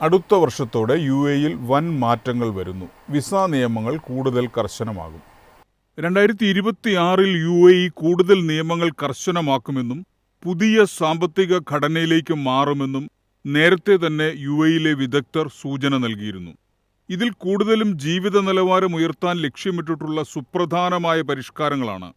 അടുത്ത വർഷത്തോടെ യു എയിൽ വൻ മാറ്റങ്ങൾ വരുന്നു. വിസ നിയമങ്ങൾ കൂടുതൽ കർശനമാകും. രണ്ടായിരത്തി ഇരുപത്തിയാറിൽ യു എ ഇ കൂടുതൽ നിയമങ്ങൾ കർശനമാക്കുമെന്നും പുതിയ സാമ്പത്തിക ഘടനയിലേക്ക് മാറുമെന്നും നേരത്തെ തന്നെ യു എയിലെ വിദഗ്ധർ സൂചന നൽകിയിരുന്നു. ഇതിൽ കൂടുതലും ജീവിത നിലവാരം ഉയർത്താൻ ലക്ഷ്യമിട്ടിട്ടുള്ള സുപ്രധാനമായ പരിഷ്കാരങ്ങളാണ്.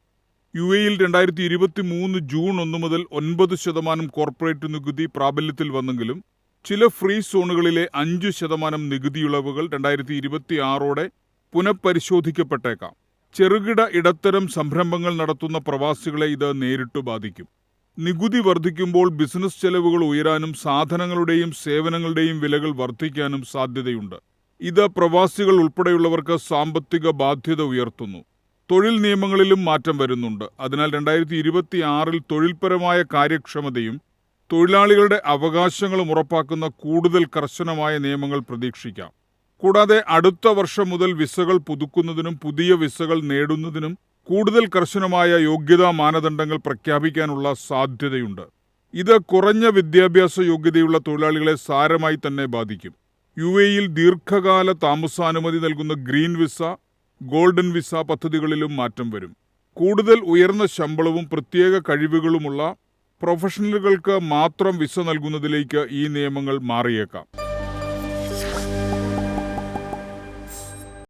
യു എയിൽ രണ്ടായിരത്തി ഇരുപത്തി മൂന്ന് ജൂൺ ഒന്ന് മുതൽ ഒൻപത് ശതമാനം കോർപ്പറേറ്റ് നികുതി പ്രാബല്യത്തിൽ വന്നെങ്കിലും ചില ഫ്രീ സോണുകളിലെ അഞ്ച് ശതമാനം നികുതിയിളവുകൾ രണ്ടായിരത്തി ഇരുപത്തി ആറോടെ പുനഃപരിശോധിക്കപ്പെട്ടേക്കാം. ചെറുകിട ഇടത്തരം സംരംഭങ്ങൾ നടത്തുന്ന പ്രവാസികളെ ഇത് നേരിട്ട് ബാധിക്കും. നികുതി വർദ്ധിക്കുമ്പോൾ ബിസിനസ് ചെലവുകൾ ഉയരാനും സാധനങ്ങളുടെയും സേവനങ്ങളുടെയും വിലകൾ വർദ്ധിക്കാനും സാധ്യതയുണ്ട്. ഇത് പ്രവാസികൾ ഉൾപ്പെടെയുള്ളവർക്ക് സാമ്പത്തിക ബാധ്യത ഉയർത്തുന്നു. തൊഴിൽ നിയമങ്ങളിലും മാറ്റം വരുന്നുണ്ട്. അതിനാൽ രണ്ടായിരത്തി ഇരുപത്തി തൊഴിൽപരമായ കാര്യക്ഷമതയും തൊഴിലാളികളുടെ അവകാശങ്ങളും ഉറപ്പാക്കുന്ന കൂടുതൽ കർശനമായ നിയമങ്ങൾ പ്രതീക്ഷിക്കാം. കൂടാതെ അടുത്ത വർഷം മുതൽ വിസകൾ പുതുക്കുന്നതിനും പുതിയ വിസകൾ നേടുന്നതിനും കൂടുതൽ കർശനമായ യോഗ്യതാ മാനദണ്ഡങ്ങൾ പ്രഖ്യാപിക്കാനുള്ള സാധ്യതയുണ്ട്. ഇത് കുറഞ്ഞ വിദ്യാഭ്യാസ യോഗ്യതയുള്ള തൊഴിലാളികളെ സാരമായി തന്നെ ബാധിക്കും. യു എയിൽ ദീർഘകാല താമസാനുമതി നൽകുന്ന ഗ്രീൻ വിസ ഗോൾഡൻ വിസ പദ്ധതികളിലും മാറ്റം വരും. കൂടുതൽ ഉയർന്ന ശമ്പളവും പ്രത്യേക കഴിവുകളുമുള്ള പ്രൊഫഷണലുകൾക്ക് മാത്രം വിസ നൽകുന്നതിലേക്ക് ഈ നിയമങ്ങൾ മാറിയേക്കാം.